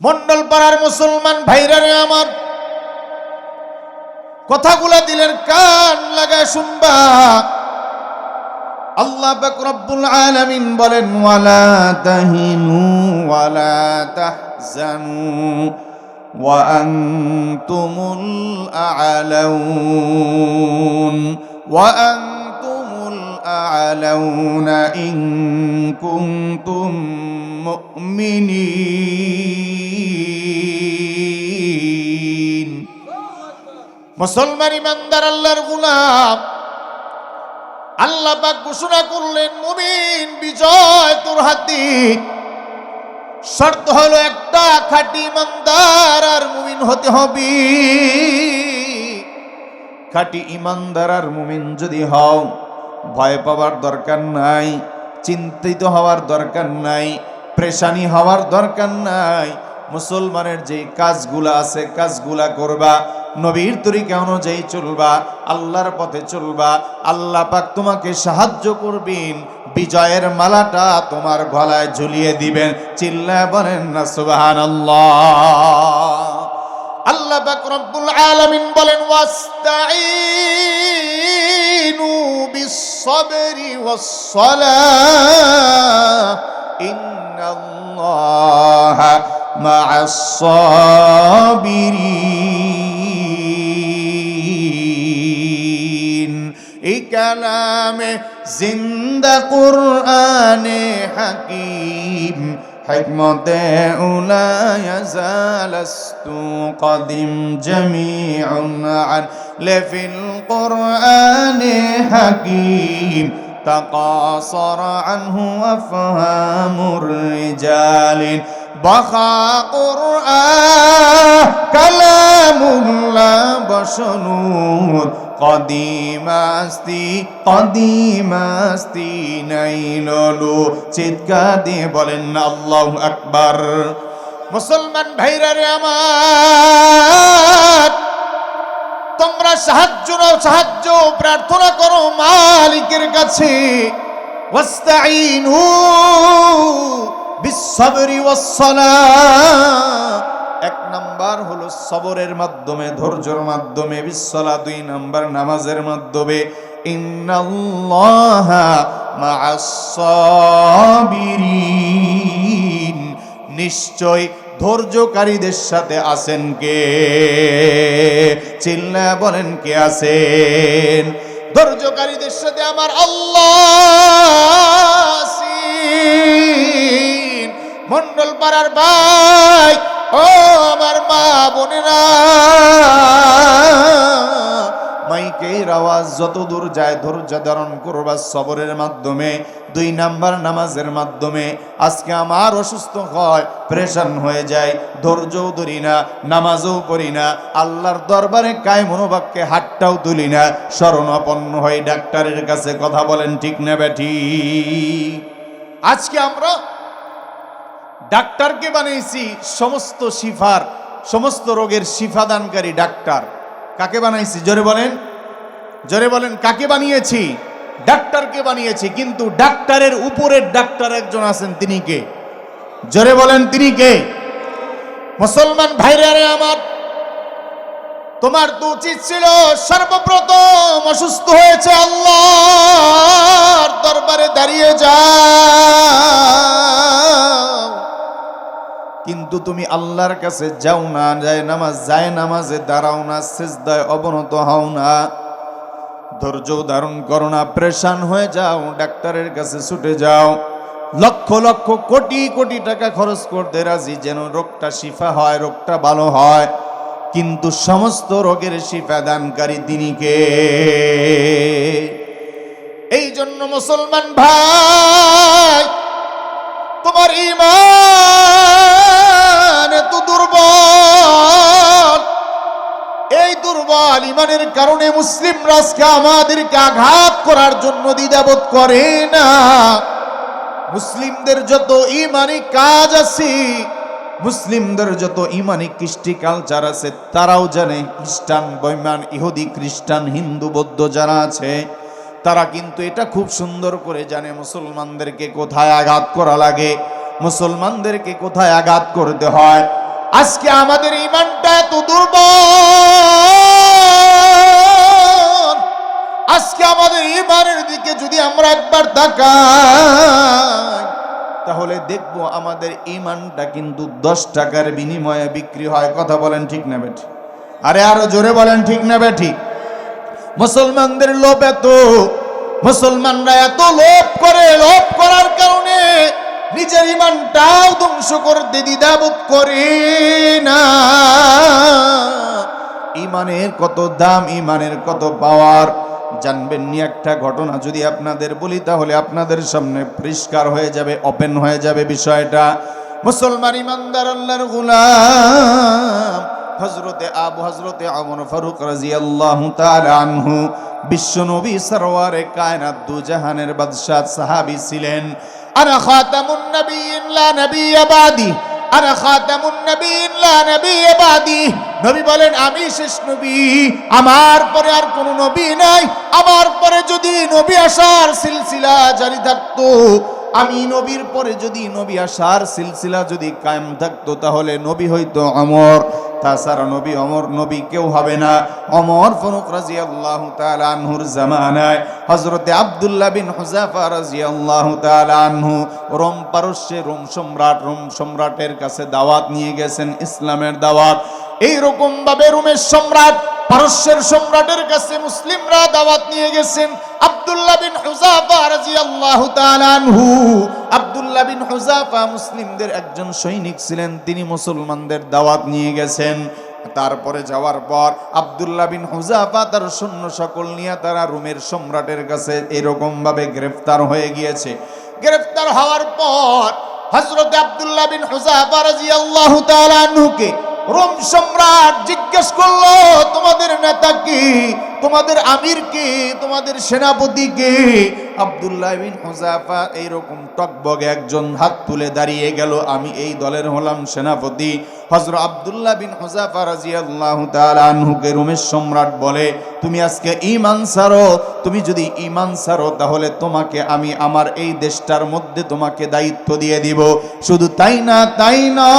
মন্ডল পাড়ার মুসলমান ভাইরারে আমার। কথাগুলা দিলেন, কান লাগায় শুনবা। আল্লাহ রব্বুল আলামিন বলেন, ওয়ালা তাহিনু ওয়ালা তাহজানু ওয়া আনতুমুল আ'লাউন ওয়া আনতুমুল আ'লাউন ইন মুসলমান ইমানদার আল্লাহর গুলাম। আল্লাহ পাক ঘোষণা করলেন, মুমিন বিজয় তোর হাতি শর্ত হলো একটা, খাঁটি ইমানদার আর মুমিন হতে হবে। খাঁটি ইমানদার আর মুমিন যদি হও, ভয় পাওয়ার দরকার নাই, চিন্তিত হওয়ার দরকার নাই, প্রেশানি হওয়ার দরকার নাই, মুসলমানের যে কাজগুলা আছে, কাজগুলা করবা নবীর তরিকা অনুযায়ী চলবা, আল্লাহর পথে চলবা, আল্লাহ পাক তোমাকে সাহায্য করবেন, বিজয়ের মালাটা তোমার গলায় ঝুলিয়ে দিবেন, চিল্লায় বলেন না সুবাহান আল্লাহ পাক রব্বুল আলামিন বলেন, ওয়াস্তাঈনু বিস-সাবরি ওয়াস-সালাহ, ইন্নাল্লাহা মা'আস-সাবিরিন। কালামে জিন্দা কুরআনে হাকিম حكمة أولى يزالست قدم جميع عن لفي القرآن حكيم تقاصر عنه أفهام الرجال بخى قرآن كلام الله بشنود কদিমাস্তি কদিমাস্তি নাই ললু। চিৎকার দিয়ে বলেন, আল্লাহ আকবার। মুসলমান ভাইরা রে আমার, তোমরা সাহায্য নাও, সাহায্য, প্রার্থনা করো মালিকের কাছে। ওয়াস্তাইনু বিসসাবরি ওয়াসসালাহ এক নাম্বার হলো সবরের মাধ্যমে, ধৈর্যের মাধ্যমে বিশ্বলা দুই নাম্বার নামাজের মাধ্যমে। নিশ্চয় ধৈর্যকারীদের সাথে আছেন কে? চিল্লা বলেন, কে আছেন? ধৈর্যকারীদের সাথে আমার আল্লাহ। মন্ডল পাড়ার ভাই যত দূর যায় ধৈর্য ধারণ করবা সবরের মাধ্যমে, দুই নাম্বার নামাজের মাধ্যমে। আজকে আমার অসুস্থ হয়, প্রেশান হয়ে যায়, ধৈর্যও ধরি না, নামাজও পড়ি না, আল্লাহর দরবারে কায় মনোবাক্যে হাতটাও তুলি না, শরণাপন্ন হয়ে ডাক্তারের কাছে কথা বলেন, ঠিক না ব্যাঠি আজকে আমরা ডাক্তারকে বানিয়েছি সমস্ত শিফার, সমস্ত রোগের শিফাদানকারী ডাক্তার। কাকে বানাইছি? জোরে বলেন। জোরে বলেন, কাকে বানিয়েছি? ডাক্তারকে বানিয়েছি, কিন্তু ডাক্তারের উপরের ডাক্তার একজন আছেন, তিনি কে? জোরে বলেন, তিনি কে? মুসলমান ভাইরারে আমার, তোমার তো উচিত ছিল, সর্বপ্রথম অসুস্থ হয়েছে আল্লাহর দরবারে দাঁড়িয়ে যাও। কিন্তু তুমি আল্লাহর কাছে যাও না, যায় নামাজ, যায় নামাজে দাঁড়াও না, সেজদায় অবনত হও না। ধৈর্য ধারণ করো না, প্রেশান হয়ে যাও, ডাক্তারের কাছে ছুটে যাও। লক্ষ লক্ষ কোটি কোটি টাকা খরচ করতে রাজি, যেন রোগটা শিফা হয়, রোগটা ভালো হয়। কিন্তু সমস্ত রোগের শিফা দানকারী তিনি কে? এই জন্য মুসলমান ভাই, তোমার ইমান এত দুর্বল। দুর্বল ইমানের কারণে মুসলিম রাজকে আমাদেরকে আঘাত করার জন্য দ্বিধাবোধ করে না। মুসলিমদের যত ইমানি কাজ আছে, মুসলিমদের যত ইমানি কৃষ্টি কালচার আছে, তারাও জানে, খ্রিস্টান, বৈমান, ইহুদি, খ্রিস্টান, হিন্দু, বৌদ্ধ যারা আছে, তারা কিন্তু এটা খুব সুন্দর করে জানে, মুসলমানদেরকে কোথায় আঘাত করা লাগে, মুসলমানদেরকে কোথায় আঘাত করতে হয়। আজকে আমাদের ইমানটা এত দুর্বল। আজকে আমাদের ইমানের দিকে যদি আমরা একবার তাকাই, তাহলে দেখব আমাদের ইমানটা কিন্তু দশ টাকার বিনিময়ে বিক্রি হয়। কথা বলেন ঠিক না বেঠি? আরে আরও জোরে বলেন ঠিক না বেঠি? মুসলমানদের লোভ এত, মুসলমানরা এত লোভ করে, লোভ ধ্বংস করতে দ্বিধাবোধ করে না। ইমানের কত দাম, ইমানের কত পাওয়ার? জানবেন নি একটা ঘটনা, যদি আপনাদের বলি তাহলে আপনাদের সামনে পরিষ্কার হয়ে যাবে ওপেন হয়ে যাবে বিষয়টা। মুসলমান ইমানদার আল্লাহর গুলাম হজরতে আবু হজরতে আমর ফারুক রাজিয়াল্লাহু তাআলা আনহু বিশ্ব নবী সরওয়ারে কায়নাত দু জাহানের বাদশাহ, সাহাবী ছিলেন। আনা خاتم النبي لا نبي بعدي আনা خاتم النبي لا نبي بعدي নবী বলেন, আমি শেষ নবী। আমার পরে আর কোন নবী নাই। আমার পরে যদি নবী আসার সিলসিলা জারি থাকতো আমি নবীর পরে যদি নবী আসার সিলসিলা যদি কায়েম থাকতো, তাহলে নবী হইতো অমর। তাছাড়া নবী অমর, নবী কেউ হবে না। অমর ফরুক রাজি আল্লাহ আনহুর জামানায় হজরতে আবদুল্লাহ বিন হুজাফা রাজি আল্লাহ আনহু, রোম পারস্যে রোম সম্রাট, রোম সম্রাটের কাছে দাওয়াত নিয়ে গেছেন, ইসলামের দাওয়াত। এইরকম ভাবে রোমের সম্রাট পারস্যের সম্রাটের কাছে মুসলিমরা দাওয়াত নিয়ে গেছেন আব্দুল্লাহ বিন হুজাফা রাদিয়াল্লাহু তাআলা আনহু। আব্দুল্লাহ বিন হুজাফা মুসলিমদের একজন সৈনিক ছিলেন, তিনি মুসলমানদের দাওয়াত নিয়ে গেছেন। তারপরে যাওয়ার পর আব্দুল্লাহ বিন হুজাফা তার সৈন্য সকল নিয়ে তারা রোমের সম্রাটের কাছে এরকম ভাবে গ্রেফতার হয়ে গিয়েছে। গ্রেফতার হওয়ার পর হযরত আব্দুল্লাহ বিন হুজাফা তাআলা আনহুকে রোম সম্রাট জিজ্ঞেস করল, তোমাদের নেতা কি? তোমাদের আমির কে? তোমাদের সেনাপতি কে? আব্দুল্লাহ বিন হুজাফা এইরকম টকবগে একজন হাত তুলে দাঁড়িয়ে গেল, আমি এই দলের হলাম সেনাপতি। হজরত আব্দুল্লাহ বিন হুজাফা রাজিয়াল্লাহু রোমের সম্রাট বলে, তুমি আজকে ঈমান সারো তুমি যদি ঈমান সারো তাহলে তোমাকে আমি আমার এই দেশটার মধ্যে তোমাকে দায়িত্ব দিয়ে দিব। শুধু তাই না তাই না।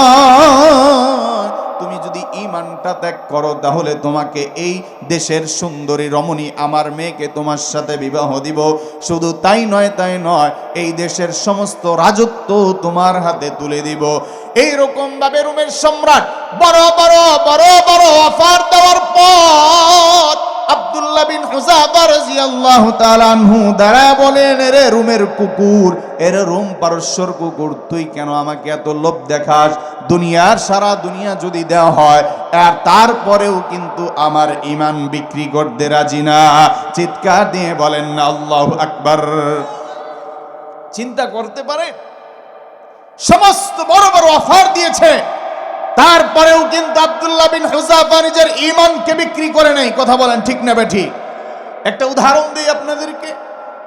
তুমি যদি ইমানটা ত্যাগ করো, তাহলে তোমাকে এই দেশের সুন্দরী রমণী আমার মেয়েকে তোমার সাথে বিবাহ দিব। শুধু তাই নয় তাই নয়, এই দেশের সমস্ত রাজত্ব তোমার হাতে তুলে দিব। এই রকম ভাবে রুমের সম্রাট বড় বড় বড় বড় অফার দেওয়ার পর বলেন রে রুমের কুকুর, এর রুম কুকুর, তুই কেন আমাকে এত লোভ দেখাস? দুনিয়ার সারা দুনিয়া যদি দেওয়া হয়, আর তারপরেও কিন্তু আমার ইমান বিক্রি করতে রাজি না। চিৎকার দিয়ে বলেন না আল্লাহু আকবার। চিন্তা করতে পারে? সমস্ত বড় বড় অফার দিয়েছে। তারপরেও কিন্তু আব্দুল্লাহ বিন হুজাফা নিজের ইমানকে বিক্রি করে নাই। কথা বলেন ঠিক না বেঠি? একটা উদাহরণ দিই আপনাদেরকে।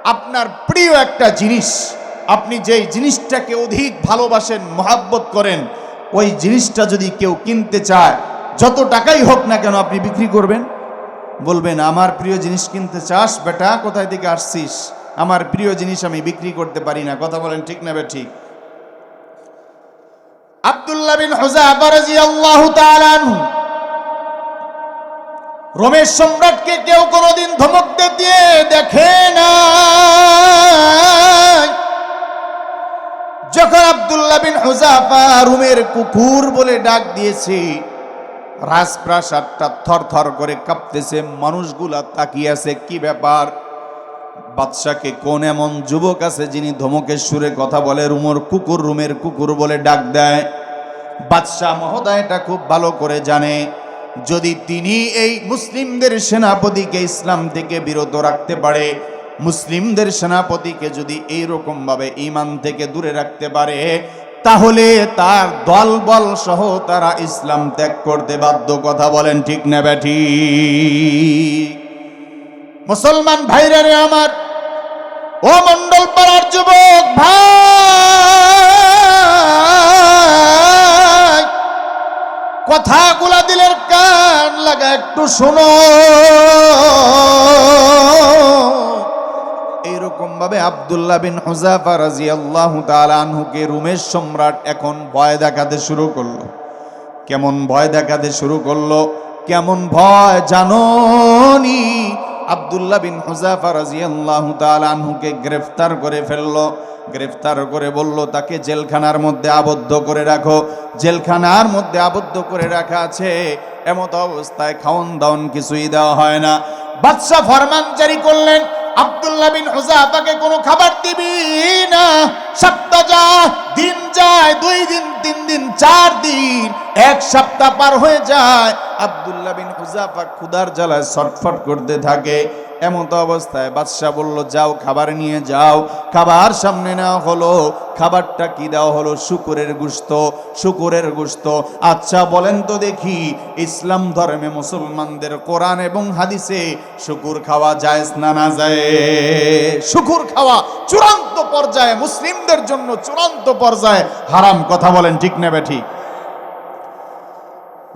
আপনার প্রিয় একটা জিনিস, আপনি যেই জিনিসটাকে অধিক ভালোবাসেন, মহাব্বত করেন, ওই জিনিসটা যদি কেউ কিনতে চায়, যত টাকাই হোক না কেন আপনি বিক্রি করবেন। বলবেন, আমার প্রিয় জিনিস কিনতে চাস, বেটা, কোথায় থেকে আসছিস? আমার প্রিয় জিনিস আমি বিক্রি করতে পারি না। কথা বলেন ঠিক না ঠিক আব্দুল্লাহ বিন হুজাফা রাদিয়াল্লাহু তাআলা আনহু রোমের সম্রাটকে কেউ কোনোদিন ধমক দিয়ে দেখে না যখন আব্দুল্লাহ বিন হুজাফা রুমের কুকুর বলে ডাক দিয়েছে, রাজপ্রাসাদটা থর থর করে কাঁপতেছে, মানুষগুলা তাকিয়ে আছে, কি ব্যাপার? বাদশাকে কোন এমন যুবক আছে যিনি ধমকের সুরে কথা বলে, রুমর কুকুর রুমের কুকুর বলে ডাক দেয়? বাদশাহ মহোদয়টা খুব ভালো করে জানে। যদি তিনি এই মুসলিমদের সেনাপতিকে ইসলাম থেকে বিরত রাখতে পারে, মুসলিমদের সেনাপতিকে যদি এইরকম ভাবে ইমান থেকে দূরে রাখতে পারে, তাহলে তার দলবল সহ তারা ইসলাম ত্যাগ করতে বাধ্য। কথা বলেন ঠিক না ব্যাঠি মুসলমান ভাইরা রে আমার, ও মন্ডল পাড়ার যুবক ভাই, কথাগুলা কান একটু শোনো। এইরকম ভাবে আব্দুল্লাহ বিন হুজাফা রাজিয়াল্লাহু তাআলা আনহুকে রুমের সম্রাট এখন ভয় দেখাতে শুরু করল। কেমন ভয় দেখাতে শুরু করল? কেমন ভয় জানোনি আব্দুল্লাহ বিন হুজাফা রাজিয়াল্লাহু তাআলা আনহুকে গ্রেফতার করে ফেলল। গ্রেফতার করে বলল, তাকে জেলখানার মধ্যে আবদ্ধ করে রাখো। জেলখানার মধ্যে আবদ্ধ করে রাখা আছে। এমত অবস্থায় খাওন দাওন কিছুই দেওয়া হয় না। বাদশাহ ফরমান জারি করলেন, আব্দুল্লাহ বিন হুজাফাকে কোনো খাবার দিবি না। সপ্তাহ যায় দিন যায়, দুই দিন, তিন দিন, চার দিন, এক সপ্তাহ পার হয়ে যায়। আব্দুল্লাহ বিন হুজাফা ক্ষুদার জ্বালায় ছটফট করতে থাকে। এমত অবস্থায় বাদশাহ বলল, যাও, খাবার নিয়ে যাও। খাবার সামনে নেওয়া হলো। খাবারটা কি দেওয়া হলো? শুকুরের গুস্ত শুকুরের গুস্ত। আচ্ছা বলেন তো দেখি, ইসলাম ধর্মে মুসলমানদের কোরআন এবং হাদিসে শুকুর খাওয়া যায় না না যায় শুকুর খাওয়া চূড়ান্ত পর্যায়ে মুসলিমদের জন্য চূড়ান্ত পর্যায়ে হারাম কথা বলেন ঠিক নেবে ঠিক?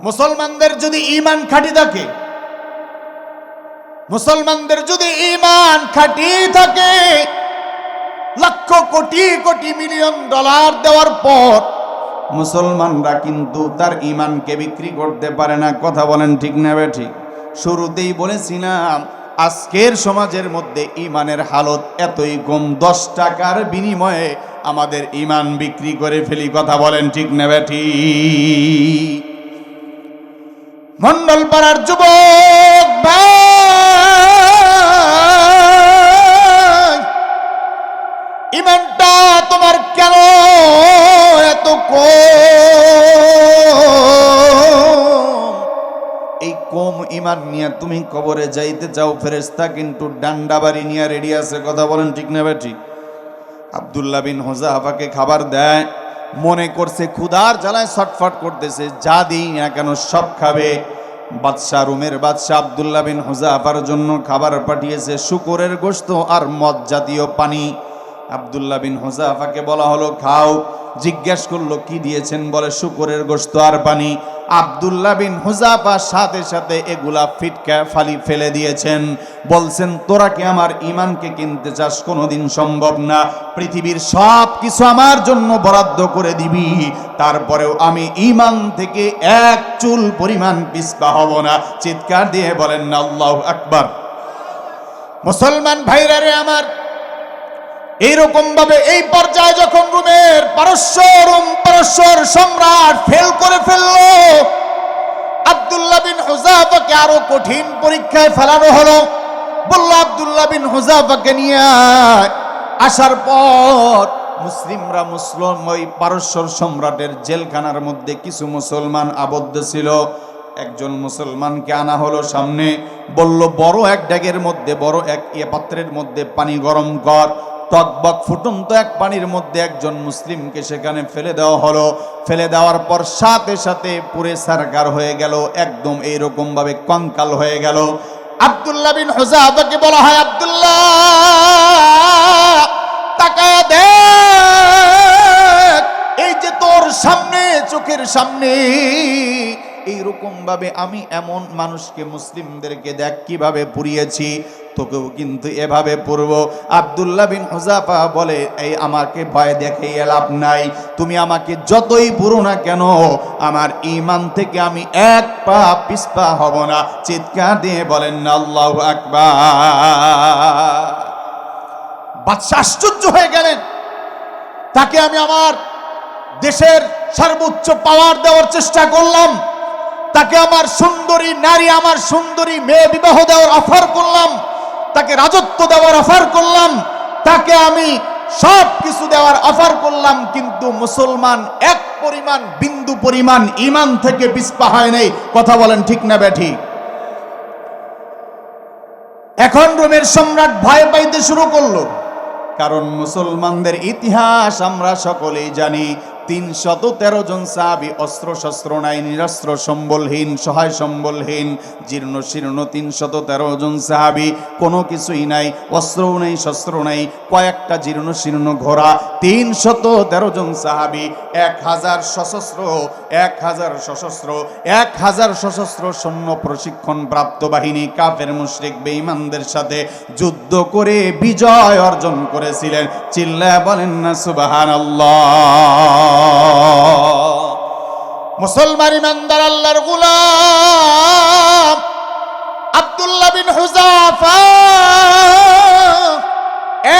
মুসলমানদের যদি ইমান খাঁটি থাকে মুসলমানদের যদি ইমান খাঁটি থাকে, লক্ষ কোটি কোটি মিলিয়ন ডলার দেওয়ার পর মুসলমানরা কিন্তু তার ইমানকে বিক্রি করতে পারে না। কথা বলেন ঠিক নেবে ঠিক? শুরুতেই বলেছিলাম, আজকের সমাজের মধ্যে ইমানের হালত এতই কম, দশ টাকার বিনিময়ে আমাদের ইমান বিক্রি করে ফেলি। কথা বলেন ঠিক নেবে ঠিক? মন্ডল পাড়ার যুবক ভাই! এই কম ইমান নিয়ে তুমি কবরে যাইতে চাও ফেরেস্তা কিন্তু ডান্ডা বাড়ি নিয়ে রেডি আছে। কথা বলেন ঠিক না ঠিক আবদুল্লাহ বিন হোজাহাফাকে খাবার দেয়, মনে করছে ক্ষুধার জ্বালায় ছটফট করতেছে, যা দিই না কেন সব খাবে। বাদশাহ, রুমের বাদশাহ আবদুল্লাহ বিন হুজাফার জন্য খাবার পাঠিয়েছে, শুকুরের গোশত আর মদ জাতীয় পানি। আবদুল্লাহ বিন হুজাফাকে বলা হলো, খাও। জিজ্ঞেস করল, কি দিয়েছেন? বলে, শুকুরের গোশত আর পানি। আবদুল্লাহ বিন হুজাফা সাথে সাথে এগুলা ফিটকা ফালি ফেলে দিয়েছেন। বলছেন, তোরা কি আমার ইমানকে কিনতে চাস? কোনোদিন সম্ভব না। পৃথিবীর সব কিছু আমার জন্য বরাদ্দ করে দিবি। তারপরেও আমি ইমান থেকে এক চুল পরিমাণ পিসপা হব না। চিৎকার দিয়ে বলেন, আল্লাহ আকবার। মুসলমান ভাইরা রে আমার এইরকম ভাবে এই পর্যায়ে যখন রুমের পারস্য রুম সম্রাট ফেল করে ফেলল, আব্দুল্লাহ বিন হুজাফাকে আরও কঠিন পরীক্ষায় ফেলানো হলো। বলল, আব্দুল্লাহ বিন হুজাফাকে নিয়ে আসার পর মুসলিমরা মুসলিম ওই পারস্যর সম্রাটের জেলখানার মধ্যে কিছু মুসলমান আবদ্ধ ছিল। একজন মুসলমানকে আনা হলো সামনে। বলল, বড় এক ড্যাগের মধ্যে, বড় এক ইয়ে পাত্রের মধ্যে পানি গরম কর। টকবক ফুটন্ত এক পানির মধ্যে একজন মুসলিমকে সেখানে ফেলে দেওয়া হলো। ফেলে দেওয়ার পর সাথে সাথে পুরে সারকার হয়ে গেল, একদম এইরকম ভাবে কঙ্কাল হয়ে গেল। আব্দুল্লাহ বিন হুজাফাকে বলা হয়, আব্দুল্লাহ, তাকায় দেখ, এই যে তোর সামনে, চোখের সামনে, এইরকম ভাবে আমি এমন মানুষকে মুসলিমদেরকে দেখ কীভাবে পুড়িয়েছি। তোকেও কিন্তু এভাবে পড়ব। আব্দুল্লাহ বিন হুজাফা বলে, এই আমাকে ভয় দেখে লাভ নাই। তুমি আমাকে যতই পুরো না কেন, আমার ইমান থেকে আমি এক পা পিসপা হব না। চিৎকার দিয়ে বলেন, আল্লাহ আকবার। বাদশা আশ্চর্য হয়ে গেলেন। তাকে আমি আমার দেশের সর্বোচ্চ পাওয়ার দেওয়ার চেষ্টা করলাম। তাকে আমার সুন্দরী নারী, আমার সুন্দরী মেয়ে বিবাহ দেওয়ার অফার করলাম। তাকে রাজত্ব দেওয়ার অফার করলাম, তাকে আমি সব কিছু দেওয়ার অফার করলাম, কিন্তু মুসলমান এক পরিমাণ, বিন্দু পরিমাণ ইমান থেকে পিসপা হয় নাই। কথা বলেন ঠিক না ব্যাঠি? এখন রোমের সম্রাট ভয় পাইতে শুরু করল, কারণ মুসলমানদের ইতিহাস আমরা সকলেই জানি তিন শত তেরো জন সাহাবি অস্ত্র শস্ত্র নাই, নিরস্ত্র, সম্বলহীন, সহায় সম্বলহীন, জীর্ণ শীর্ণ তিন শত তেরো জন সাহাবি, কোনো কিছুই নাই, অস্ত্রও নেই শস্ত্র নাই, কয়েকটা জীর্ণ শীর্ণ ঘোড়া তিন শত তেরো জন সাহাবি, এক হাজার সশস্ত্র, এক হাজার সশস্ত্র, এক হাজার সশস্ত্র সৈন্য প্রশিক্ষণ প্রাপ্ত বাহিনী, কাফের, মুশরিক, বেঈমানদের সাথে যুদ্ধ করে বিজয় অর্জন করেছিলেন। চিল্লা বলেন না সুবাহান মুসলমান ইমানদার আল্লাহর গুলাম আব্দুল্লাহ বিন হুজাফা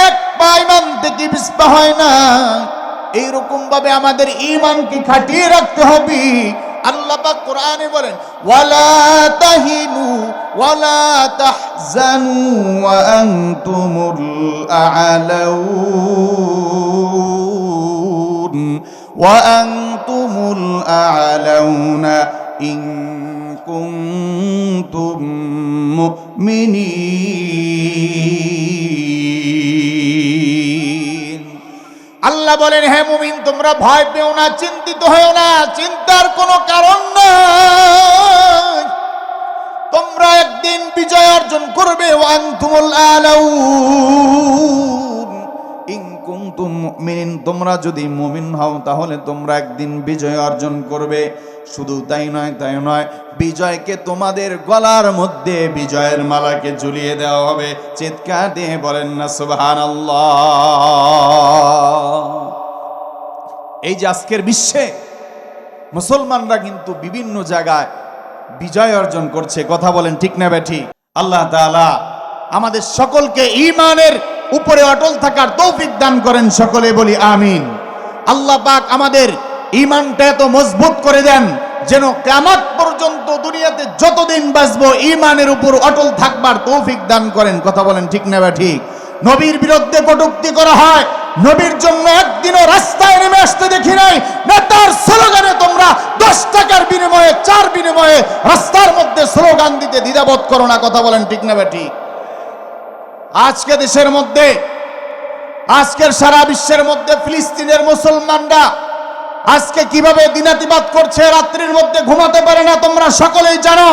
এক পা ইমান থেকে হয় না। এইরকম ভাবে আমাদের ইমানকে খাটিয়ে রাখতে হবে। আল্লাহ পাক কোরআনে বলেন, ওয়ালা তাহিনু ওয়ালা তাহজানু ওয়া আনতুমুল আ'লাউন। ওয়া আনতুমুল আ'লাউনা ইন কুনতুম মুমিনিন আল্লাহ বলেন, হে মুমিন, তোমরা ভয় পেও না, চিন্তিত হয়েও না, চিন্তার কোনো কারণ নাই। তোমরা একদিন বিজয় অর্জন করবে, ওয়ান্তুমুল আলাউন। ইন কুনতুম মুমিনিন, তোমরা যদি মুমিন হও, তাহলে তোমরা একদিন বিজয় অর্জন করবে। শুধু তাই নয় তাই নয়, বিজয়কে তোমাদের গলার মধ্যে বিজয়ের মালাকে ঝুলিয়ে দেওয়া হবে। চিৎকার দিয়ে বলেন না, সুবহানাল্লাহ। এই যে আজকের বিশ্বে মুসলমানরা কিন্তু বিভিন্ন জায়গায় বিজয় অর্জন করছে, কথা বলেন ঠিক না ব্যাঠি আল্লাহ তাআলা আমাদের সকলকে ঈমানের উপরে অটল থাকার তৌফিক দান করেন সকলে, বলি আমিন। আল্লাহ পাক আমাদের ইমানটা এত মজবুত করে দেন যেন কিয়ামত পর্যন্ত দুনিয়াতে যতদিন বাঁচব ইমানের উপর অটল থাকবার তৌফিক দান করেন। কথা বলেন ঠিক না ব্যাঠি নবীর বিরুদ্ধে কটুক্তি করা হয়, নবীর জন্য একদিনও রাস্তায় নেমে আসতে দেখি নাই। নেতার স্লোগানে তোমরা দশ টাকার বিনিময়ে, চার বিনিময়ে রাস্তার মধ্যে স্লোগান দিতে দ্বিধাবোধ করো না, কথা বলেন ঠিক না বেটি আজকে দেশের মধ্যে, আজকের সারা বিশ্বের মধ্যে ফিলিস্তিনের মুসলমানরা আজকে কীভাবে দিনাতিবাদ করছে, রাত্রির মধ্যে ঘুমাতে পারে না, তোমরা সকলেই জানো,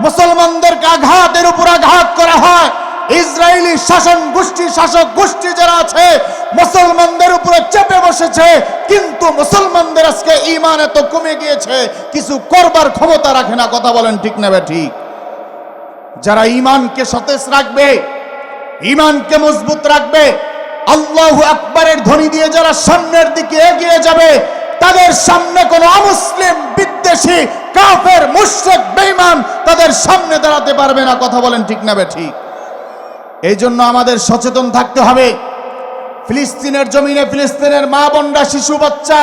মুসলমানদেরকে আঘাতের উপর আঘাত করা হয়। ইসরায়েলি শাসন গোষ্ঠী, শাসক গোষ্ঠী যারা আছে, মুসলমানদের উপরে চেপে বসেছে, কিন্তু মুসলমানদের আজকে ইমান এত কমে গিয়েছে, কিছু করবার ক্ষমতা রাখে না, কথা বলেন ঠিক নেবে ঠিক। যারা ইমানকে সতেজ রাখবে ইমানকে মজবুত রাখবে, আল্লাহ আকবরের ধ্বনি দিয়ে যারা সামনের দিকে এগিয়ে যাবে, তাদের সামনে কোনো অমুসলিম, বিদ্বেষী, কাফের, মুশরিক, বেঈমান তাদের সামনে দাঁড়াতে পারবে না। কথা বলেন ঠিক না ঠিক? এই জন্য আমাদের সচেতন থাকতে হবে। ফিলিস্তিনের জমিনে ফিলিস্তিনের মা বোনরা, শিশু, বাচ্চা,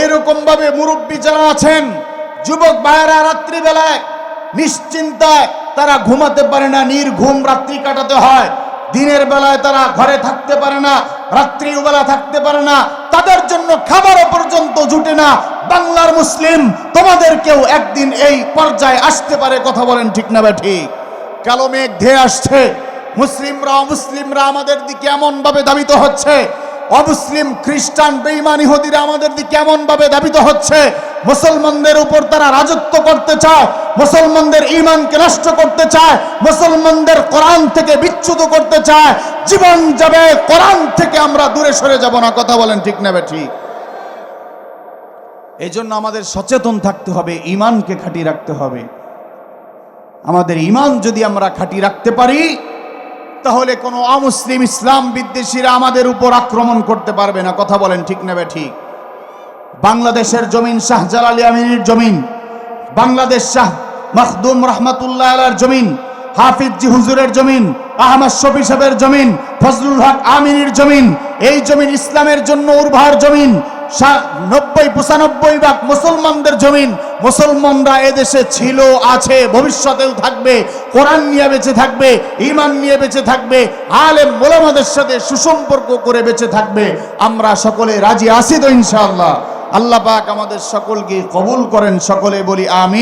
এইরকম ভাবে মুরব্বী যারা আছেন, যুবক ভাইয়েরা রাত্রিবেলায় নিশ্চিন্তায় তারা ঘুমাতে পারে না নির্ঘুম রাত্রি কাটাতে হয়। দিনের বেলায় তারা ঘরে থাকতে পারে না, রাত্রিবেলা থাকতে পারে না। তাদের জন্য খাবারও পর্যন্ত জুটে না। বাংলার মুসলিম তোমাদেরকেও একদিন এই পর্যায়ে আসতে পারে, কথা বলেন ঠিক না বা ঠিক? কালো মেঘ ধেয়ে আসছে। মুসলিমরা, অমুসলিমরা আমাদের দিকে এমন ভাবে দাবিত হচ্ছে। অমুসলিম, খ্রিস্টান, বেঈমান, ইহুদিরা আমাদের দিকে এমন ভাবে দাবিত হচ্ছে। মুসলমানদের উপর তারা রাজত্ব করতে চায়, মুসলমানদের ইমানকে নষ্ট করতে চায়, মুসলমানদের কোরআন থেকে বিচ্যুত করতে চায়, জীবন যাবে, কোরআন থেকে আমরা দূরে সরে যাব না, কথা বলেন ঠিক না ঠিক এই জন্য আমাদের সচেতন থাকতে হবে ইমানকে খাঁটি রাখতে হবে। আমাদের ইমান যদি আমরা খাঁটি রাখতে পারি, তাহলে কোনো অমুসলিম ইসলাম বিদ্বেষীরা আমাদের উপর আক্রমণ করতে পারবে না, কথা বলেন ঠিক নেবে ঠিক বাংলাদেশের জমিন শাহজালাল আমিনীর জমিন, বাংলাদেশ শাহ মখদুম রহমতুল্লাহ জমিন, হাফিজ জি হুজুরের জমিন, আহমদ শফি সাহেবের জমিন, ফজলুল হক আমিনীর জমিন, এই জমিন ইসলামের জন্য উর্বর জমিন নব্বই পঁচানব্বই ভাগ মুসলমানদের জমিন, মুসলমানরা এদেশে ছিল, আছে, ভবিষ্যতেও থাকবে, কোরআন নিয়ে বেঁচে থাকবে ইমান নিয়ে বেঁচে থাকবে, আলেম মোলামাদের সাথে সুসম্পর্ক করে বেঁচে থাকবে, আমরা সকলে রাজি আছি তো ইনশাআল্লাহ। আল্লাহ পাক আমাদের সকলকে কবুল করেন সকলে বলি আমি